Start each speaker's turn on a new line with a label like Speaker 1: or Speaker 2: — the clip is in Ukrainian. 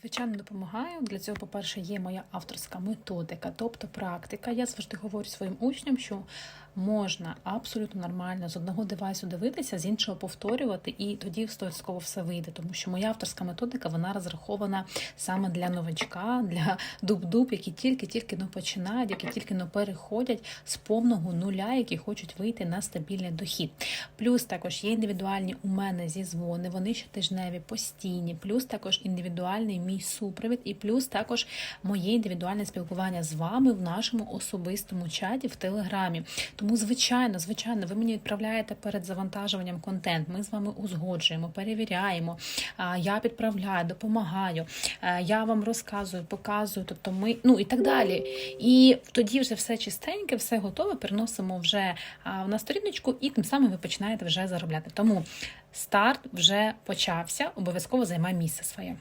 Speaker 1: Звичайно, допомагаю. Для цього, по-перше, є моя авторська методика, тобто практика. Я завжди говорю своїм учням, що можна абсолютно нормально з одного девайсу дивитися, з іншого повторювати, і тоді стовідсотково все вийде. Тому що моя авторська методика вона розрахована саме для новачка, для дуб-дуб, які тільки-тільки ну, починають, які тільки ну, переходять з повного нуля, які хочуть вийти на стабільний дохід. Плюс також є індивідуальні у мене зізвони, вони щотижневі, постійні, плюс також індивідуальний мій супровід, і плюс також моє індивідуальне спілкування з вами в нашому особистому чаті в Телеграмі. Тому, звичайно, звичайно, ви мені відправляєте перед завантажуванням контент. Ми з вами узгоджуємо, перевіряємо. Я підправляю, допомагаю. Я вам розказую, показую, тобто ми ну і так далі. І тоді вже все чистеньке, все готове, переносимо вже на сторіночку, і тим самим ви починаєте вже заробляти. Тому старт вже почався. Обов'язково займай місце своє.